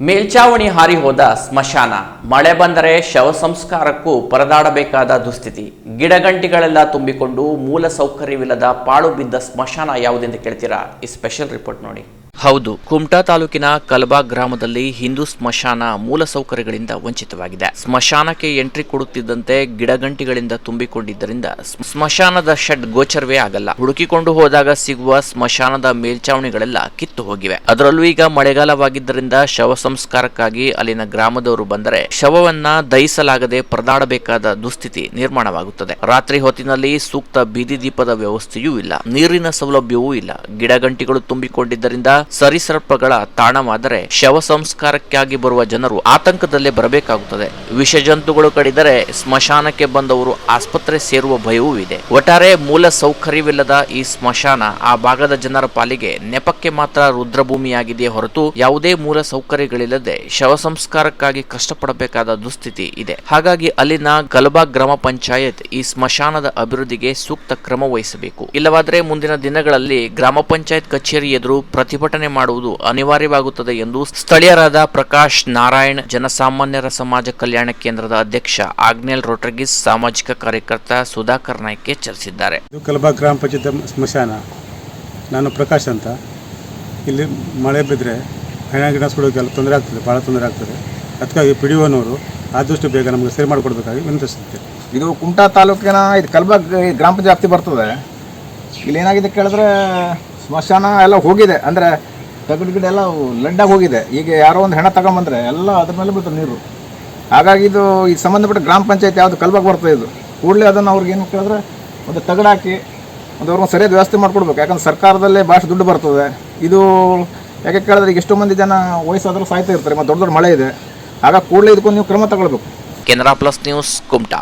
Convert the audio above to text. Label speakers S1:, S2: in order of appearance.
S1: ಮೇಲ್ಚಾವಣಿ ಹಾರಿ ಹೋದ ಸ್ಮಶಾನ. ಮಳೆ ಬಂದರೆ ಶವ ಸಂಸ್ಕಾರಕ್ಕೂ ಪರದಾಡಬೇಕಾದ ದುಸ್ಥಿತಿ. ಗಿಡಗಂಟಿಗಳೆಲ್ಲ ತುಂಬಿಕೊಂಡು ಮೂಲ ಸೌಕರ್ಯವಿಲ್ಲದ ಪಾಳು ಬಿದ್ದ ಸ್ಮಶಾನ ಯಾವುದೆಂದು ಕೇಳ್ತೀರಾ? ಈ ಸ್ಪೆಷಲ್ ರಿಪೋರ್ಟ್ ನೋಡಿ. ಹೌದು, ಕುಮಟಾ ತಾಲೂಕಿನ ಕಲಬಾ ಗ್ರಾಮದಲ್ಲಿ ಹಿಂದೂ ಸ್ಮಶಾನ ಮೂಲ ಸೌಕರ್ಯಗಳಿಂದ ವಂಚಿತವಾಗಿದೆ. ಸ್ಮಶಾನಕ್ಕೆ ಎಂಟ್ರಿ ಕೊಡುತ್ತಿದ್ದಂತೆ ಗಿಡಗಂಟಿಗಳಿಂದ ತುಂಬಿಕೊಂಡಿದ್ದರಿಂದ ಸ್ಮಶಾನದ ಶೆಡ್ ಗೋಚರವೇ ಆಗಲ್ಲ. ಹುಡುಕಿಕೊಂಡು ಹೋದಾಗ ಸಿಗುವ ಸ್ಮಶಾನದ ಮೇಲ್ಚಾವಣಿಗಳೆಲ್ಲ ಕಿತ್ತು ಹೋಗಿವೆ. ಅದರಲ್ಲೂ ಈಗ ಮಳೆಗಾಲವಾಗಿದ್ದರಿಂದ ಶವ ಸಂಸ್ಕಾರಕ್ಕಾಗಿ ಅಲ್ಲಿನ ಗ್ರಾಮದವರು ಬಂದರೆ ಶವವನ್ನ ದಹಿಸಲಾಗದೆ ಪರದಾಡಬೇಕಾದ ದುಸ್ಥಿತಿ ನಿರ್ಮಾಣವಾಗುತ್ತದೆ. ರಾತ್ರಿ ಹೊತ್ತಿನಲ್ಲಿ ಸೂಕ್ತ ಬೀದಿ ದೀಪದ ವ್ಯವಸ್ಥೆಯೂ ಇಲ್ಲ. ನೀರಿನ ಸೌಲಭ್ಯವೂ ಇಲ್ಲ. ಗಿಡಗಂಟಿಗಳು ತುಂಬಿಕೊಂಡಿದ್ದರಿಂದ ಸರಿಸರ್ಪಗಳ ತಾಣವಾದರೆ ಶವ ಸಂಸ್ಕಾರಕ್ಕಾಗಿ ಬರುವ ಜನರು ಆತಂಕದಲ್ಲೇ ಬರಬೇಕಾಗುತ್ತದೆ. ವಿಷಜಂತುಗಳು ಕಡಿದರೆ ಸ್ಮಶಾನಕ್ಕೆ ಬಂದವರು ಆಸ್ಪತ್ರೆ ಸೇರುವ ಭಯವೂ ಇದೆ. ಒಟ್ಟಾರೆ ಮೂಲ ಸೌಕರ್ಯವಿಲ್ಲದ ಈ ಸ್ಮಶಾನ ಆ ಭಾಗದ ಜನರ ಪಾಲಿಗೆ ನೆಪಕ್ಕೆ ಮಾತ್ರ ರುದ್ರಭೂಮಿಯಾಗಿದೆಯೇ ಹೊರತು ಯಾವುದೇ ಮೂಲ ಸೌಕರ್ಯಗಳಿಲ್ಲದೆ ಶವ ಸಂಸ್ಕಾರಕ್ಕಾಗಿ ಕಷ್ಟಪಡಬೇಕಾದ ದುಸ್ಥಿತಿ ಇದೆ. ಹಾಗಾಗಿ ಅಲ್ಲಿನ ಗಲಬಾ ಗ್ರಾಮ ಪಂಚಾಯತ್ ಈ ಸ್ಮಶಾನದ ಅಭಿವೃದ್ಧಿಗೆ ಸೂಕ್ತ ಕ್ರಮ ವಹಿಸಬೇಕು. ಇಲ್ಲವಾದರೆ ಮುಂದಿನ ದಿನಗಳಲ್ಲಿ ಗ್ರಾಮ ಪಂಚಾಯತ್ ಕಚೇರಿ ಎದುರು ಪ್ರತಿಭಟನೆ ಮಾಡುವುದು ಅನಿವಾರ್ಯವಾಗುತ್ತದೆ ಎಂದು ಸ್ಥಳೀಯರಾದ ಪ್ರಕಾಶ್ ನಾರಾಯಣ್ ಜನಸಾಮಾನ್ಯರ ಸಮಾಜ ಕಲ್ಯಾಣ ಕೇಂದ್ರದ ಅಧ್ಯಕ್ಷ ಆಗ್ನೇಲ್ ರೋಟ್ರಗಿಸ್ ಸಾಮಾಜಿಕ ಕಾರ್ಯಕರ್ತ ಸುಧಾಕರ್ ನಾಯ್ಕೆ ಎಚ್ಚರಿಸಿದ್ದಾರೆ
S2: ಇದು ಕಲಬಾ ಗ್ರಾಮ ಪಂಚಾಯತ್ ಸ್ಮಶಾನ. ನಾನು ಪ್ರಕಾಶ್ ಅಂತ. ಇಲ್ಲಿ ಮಳೆ ಬಿದ್ದರೆ ಹೆಣ ಗಿಡ ಸುಡೋಕ್ಕೆಲ್ಲ ತೊಂದರೆ ಆಗ್ತದೆ ಭಾಳ ತೊಂದರೆ ಆಗ್ತದೆ. ಅದಕ್ಕಾಗಿ ಪಿ ಡಿ ಒನವರು ಆದಷ್ಟು ಬೇಗ ನಮಗೆ ಸರಿ ಮಾಡಿಕೊಡ್ಬೇಕಾಗಿ ವಿನಂತಿಸುತ್ತೆ
S3: ಇದು ಕುಮಟಾ ತಾಲೂಕಿನ ಇದು ಕಲ್ಬಾಗ್ ಗ್ರಾಮ ಪಂಚಾಯತ್ ವ್ಯಾಪ್ತಿ ಬರ್ತದೆ. ಇಲ್ಲಿ ಏನಾಗಿದೆ ಕೇಳಿದ್ರೆ ಸ್ಮಶಾನ ಎಲ್ಲ ಹೋಗಿದೆ. ಅಂದರೆ ತಗಡು ಗಿಡ ಎಲ್ಲ ಲಡ್ಡಾಗಿ ಹೋಗಿದೆ. ಈಗ ಯಾರೋ ಒಂದು ಹೆಣ ತಗೊಂಬಂದ್ರೆ ಎಲ್ಲ ಅದ್ರ ಮೇಲೆ ಬೀಳ್ತದೆ ನೀರು. ಹಾಗಾಗಿ ಇದು ಈ ಸಂಬಂಧಪಟ್ಟ ಗ್ರಾಮ ಪಂಚಾಯತ್ ಯಾವುದು ಕಲ್ಬಾಗಿ ಬರ್ತದೆ ಇದು. ಕೂಡಲೇ ಅದನ್ನು ಅವ್ರಿಗೆ ಏನು ಕೇಳಿದ್ರೆ ಒಂದು ತಗಡಾಕಿ ಒಂದು ಅವ್ರಿಗೆ ಸರಿಯಾದ ವ್ಯವಸ್ಥೆ ಮಾಡ್ಕೊಡ್ಬೇಕು. ಯಾಕಂದ್ರೆ ಸರ್ಕಾರದಲ್ಲೇ ಭಾಳಷ್ಟು ದುಡ್ಡು ಬರ್ತದೆ. ಇದು ಯಾಕೆ ಕೇಳಿದ್ರೆ ಈಗ ಎಷ್ಟೋ ಮಂದಿ ಜನ ವಯಸ್ಸಾದರೂ ಸಾಯ್ತಾ ಇರ್ತಾರೆ. ಮತ್ತು ದೊಡ್ಡ ದೊಡ್ಡ ಮಳೆ ಇದೆ. ಆಗ ಕೂಡಲೇ ಇದಕ್ಕೊಂದು ನೀವು ಕ್ರಮ ತಗೊಳ್ಬೇಕು.
S1: Canara plus news Kumta.